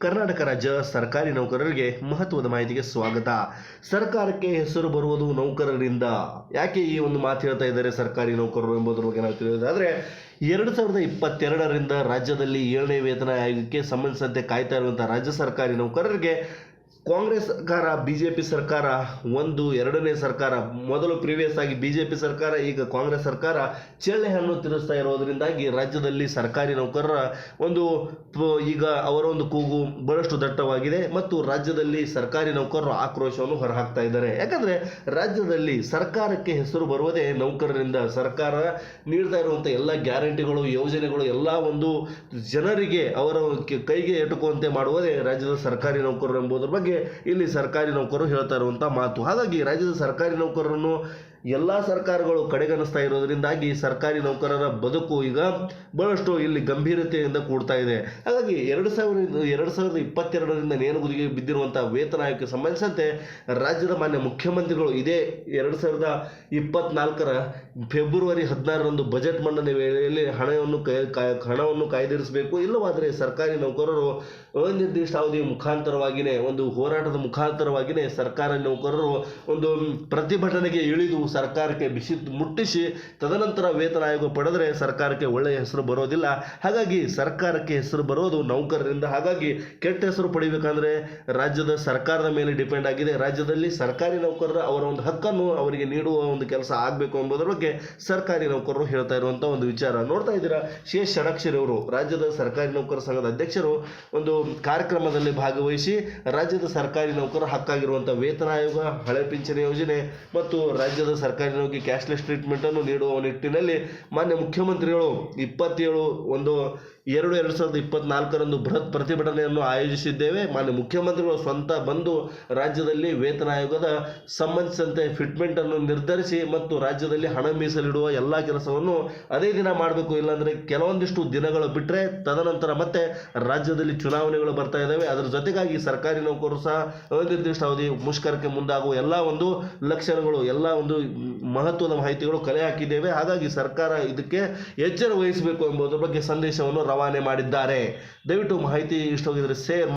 ಕರ್ನಾಟಕ ರಾಜ್ಯ ಸರ್ಕಾರಿ ನೌಕರರಿಗೆ ಮಹತ್ವದ ಮಾಹಿತಿಗೆ ಸ್ವಾಗತ. ಸರ್ಕಾರಕ್ಕೆ ಹೆಸರು ಬರುವುದು ನೌಕರರಿಂದ. ಯಾಕೆ ಈ ಒಂದು ಮಾತು ಹೇಳ್ತಾ ಇದ್ದಾರೆ ಸರ್ಕಾರಿ ನೌಕರರು ಎಂಬುದರ ಬಗ್ಗೆ ನಾವು ತಿಳಿಯೋದಾದರೆ ಎರಡು ಸಾವಿರದ ಇಪ್ಪತ್ತೆರಡರಿಂದ ರಾಜ್ಯದಲ್ಲಿ ಏಳನೇ ವೇತನ ಆಯೋಗಕ್ಕೆ ಸಂಬಂಧಿಸಿದಂತೆ ಕಾಯ್ತಾ ಇರುವಂಥ ರಾಜ್ಯ ಸರ್ಕಾರಿ ನೌಕರರಿಗೆ ಕಾಂಗ್ರೆಸ್ ಸರ್ಕಾರ ಬಿ ಜೆ ಪಿ ಸರ್ಕಾರ ಒಂದು, ಎರಡನೇ ಸರ್ಕಾರ, ಮೊದಲು ಪ್ರಿವಿಯಸ್ ಆಗಿ ಬಿ ಜೆ ಪಿ ಸರ್ಕಾರ, ಈಗ ಕಾಂಗ್ರೆಸ್ ಸರ್ಕಾರ ಚೆಳ್ಳೆ ಹಣ್ಣು ತಿರುಸ್ತಾ ಇರೋದ್ರಿಂದಾಗಿ ರಾಜ್ಯದಲ್ಲಿ ಸರ್ಕಾರಿ ನೌಕರರ ಒಂದು ಈಗ ಅವರ ಒಂದು ಕೂಗು ಬಹಳಷ್ಟು ದಟ್ಟವಾಗಿದೆ ಮತ್ತು ರಾಜ್ಯದಲ್ಲಿ ಸರ್ಕಾರಿ ನೌಕರರು ಆಕ್ರೋಶವನ್ನು ಹೊರಹಾಕ್ತಾ ಇದ್ದಾರೆ. ಯಾಕಂದ್ರೆ ರಾಜ್ಯದಲ್ಲಿ ಸರ್ಕಾರಕ್ಕೆ ಹೆಸರು ಬರುವುದೇ ನೌಕರರಿಂದ. ಸರ್ಕಾರ ನೀಡ್ತಾ ಇರುವಂಥ ಎಲ್ಲ ಗ್ಯಾರಂಟಿಗಳು, ಯೋಜನೆಗಳು, ಎಲ್ಲ ಒಂದು ಜನರಿಗೆ ಅವರ ಕೈಗೆ ಎಟುಕುವಂತೆ ಮಾಡುವುದೇ ರಾಜ್ಯದ ಸರ್ಕಾರಿ ನೌಕರರು ಎಂಬುದರ ಬಗ್ಗೆ ಇಲ್ಲಿ ಸರ್ಕಾರಿ ನೌಕರರು ಹೇಳ್ತಾ ಇರುವಂಥ ಮಾತು. ಹಾಗಾಗಿ ರಾಜ್ಯದ ಸರ್ಕಾರಿ ನೌಕರರನ್ನು ಎಲ್ಲ ಸರ್ಕಾರಗಳು ಕಡೆಗಣಿಸ್ತಾ ಇರೋದರಿಂದಾಗಿ ಸರ್ಕಾರಿ ನೌಕರರ ಬದುಕು ಈಗ ಬಹಳಷ್ಟು ಇಲ್ಲಿ ಗಂಭೀರತೆಯಿಂದ ಕೂಡ್ತಾ ಇದೆ. ಹಾಗಾಗಿ ಎರಡು ಸಾವಿರದ ಎರಡು ಸಾವಿರದ ಇಪ್ಪತ್ತೆರಡರಿಂದ ನೇಣುಗುದಿಗೆ ಬಿದ್ದಿರುವಂಥ ವೇತನ ಆಯೋಗಕ್ಕೆ ಸಂಬಂಧಿಸಿದಂತೆ ರಾಜ್ಯದ ಮಾನ್ಯ ಮುಖ್ಯಮಂತ್ರಿಗಳು ಇದೇ ಎರಡು ಸಾವಿರದ ಇಪ್ಪತ್ನಾಲ್ಕರ ಫೆಬ್ರವರಿ ಹದಿನಾರರಂದು ಬಜೆಟ್ ಮಂಡನೆ ವೇಳೆಯಲ್ಲಿ ಹಣವನ್ನು ಹಣವನ್ನು ಕಾಯ್ದಿರಿಸಬೇಕು. ಇಲ್ಲವಾದರೆ ಸರ್ಕಾರಿ ನೌಕರರು ಅನಿರ್ದಿಷ್ಟ ಅವಧಿ ಮುಖಾಂತರವಾಗಿಯೇ ಒಂದು ಹೋರಾಟದ ಮುಖಾಂತರವಾಗಿಯೇ ಸರ್ಕಾರಿ ನೌಕರರು ಒಂದು ಪ್ರತಿಭಟನೆಗೆ ಇಳಿದು ಸರ್ಕಾರಕ್ಕೆ ಬಿಸಿ ಮುಟ್ಟಿಸಿ ತದನಂತರ ವೇತನ ಆಯೋಗ ಪಡೆದರೆ ಸರ್ಕಾರಕ್ಕೆ ಒಳ್ಳೆಯ ಹೆಸರು ಬರೋದಿಲ್ಲ. ಹಾಗಾಗಿ ಸರ್ಕಾರಕ್ಕೆ ಹೆಸರು ಬರೋದು ನೌಕರರಿಂದ. ಹಾಗಾಗಿ ಕೆಟ್ಟ ಹೆಸರು ಪಡಿಬೇಕಂದ್ರೆ ರಾಜ್ಯದ ಸರ್ಕಾರದ ಮೇಲೆ ಡಿಪೆಂಡ್ ಆಗಿದೆ. ರಾಜ್ಯದಲ್ಲಿ ಸರ್ಕಾರಿ ನೌಕರರ ಅವರ ಒಂದು ಹಕ್ಕನ್ನು ಅವರಿಗೆ ನೀಡುವ ಒಂದು ಕೆಲಸ ಆಗಬೇಕು ಎಂಬುದರ ಬಗ್ಗೆ ಸರ್ಕಾರಿ ನೌಕರರು ಹೇಳ್ತಾ ಇರುವಂಥ ಒಂದು ವಿಚಾರ. ನೋಡ್ತಾ ಇದ್ದೀರಾ? ಶೇ ಎಸ್ ಅವರು, ರಾಜ್ಯದ ಸರ್ಕಾರಿ ನೌಕರ ಸಂಘದ ಅಧ್ಯಕ್ಷರು ಒಂದು ಕಾರ್ಯಕ್ರಮದಲ್ಲಿ ಭಾಗವಹಿಸಿ ರಾಜ್ಯದ ಸರ್ಕಾರಿ ನೌಕರರ ಹಕ್ಕಾಗಿರುವಂಥ ವೇತನ ಆಯೋಗ, ಹಳೆ ಪಿಂಚಣಿ ಯೋಜನೆ ಮತ್ತು ರಾಜ್ಯದ ಸರ್ಕಾರಿ ನೌಕರಿ ಕ್ಯಾಶ್ಲೆಸ್ ಟ್ರೀಟ್ಮೆಂಟನ್ನು ನೀಡುವ ನಿಟ್ಟಿನಲ್ಲಿ ಮಾನ್ಯ ಮುಖ್ಯಮಂತ್ರಿಗಳು ಇಪ್ಪತ್ತೇಳು ಒಂದು ಎರಡು ಎರಡು ಸಾವಿರದ ಇಪ್ಪತ್ನಾಲ್ಕರಂದು ಬೃಹತ್ ಪ್ರತಿಭಟನೆಯನ್ನು ಆಯೋಜಿಸಿದ್ದೇವೆ. ಮಾನ್ಯ ಮುಖ್ಯಮಂತ್ರಿಗಳು ಸ್ವಂತ ಬಂದು ರಾಜ್ಯದಲ್ಲಿ ವೇತನ ಆಯೋಗದ ಸಂಬಂಧಿಸಿದಂತೆ ಫಿಟ್ಮೆಂಟನ್ನು ನಿರ್ಧರಿಸಿ ಮತ್ತು ರಾಜ್ಯದಲ್ಲಿ ಹಣ ಮೀಸಲಿಡುವ ಎಲ್ಲ ಕೆಲಸವನ್ನು ಅದೇ ದಿನ ಮಾಡಬೇಕು. ಇಲ್ಲಾಂದರೆ ಕೆಲವೊಂದಿಷ್ಟು ದಿನಗಳು ಬಿಟ್ಟರೆ ತದನಂತರ ಮತ್ತೆ ರಾಜ್ಯದಲ್ಲಿ ಚುನಾವಣೆಗಳು ಬರ್ತಾ ಇದ್ದಾವೆ. ಅದರ ಜೊತೆಗಾಗಿ ಸರ್ಕಾರಿ ನೌಕರರು ಸಹ ಅನಿರ್ದಿಷ್ಟ ಅವಧಿ ಮುಷ್ಕರಕ್ಕೆ ಮುಂದಾಗುವ ಎಲ್ಲ ಒಂದು ಲಕ್ಷಣಗಳು, ಎಲ್ಲ ಒಂದು ಮಹತ್ವದ ಮಾಹಿತಿಗಳು ಕಲೆ ಹಾಕಿದ್ದೇವೆ. ಹಾಗಾಗಿ ಸರ್ಕಾರ ಇದಕ್ಕೆ ಎಚ್ಚರ ವಹಿಸಬೇಕು ಎಂಬುದರ ಬಗ್ಗೆ ಸಂದೇಶವನ್ನು ರವಾನೆ ಮಾಡಿದ್ದಾರೆ. ದಯವಿಟ್ಟು ಮಾಹಿತಿ ಇಷ್ಟವಾಗಿದ್ದರೆ ಶೇರ್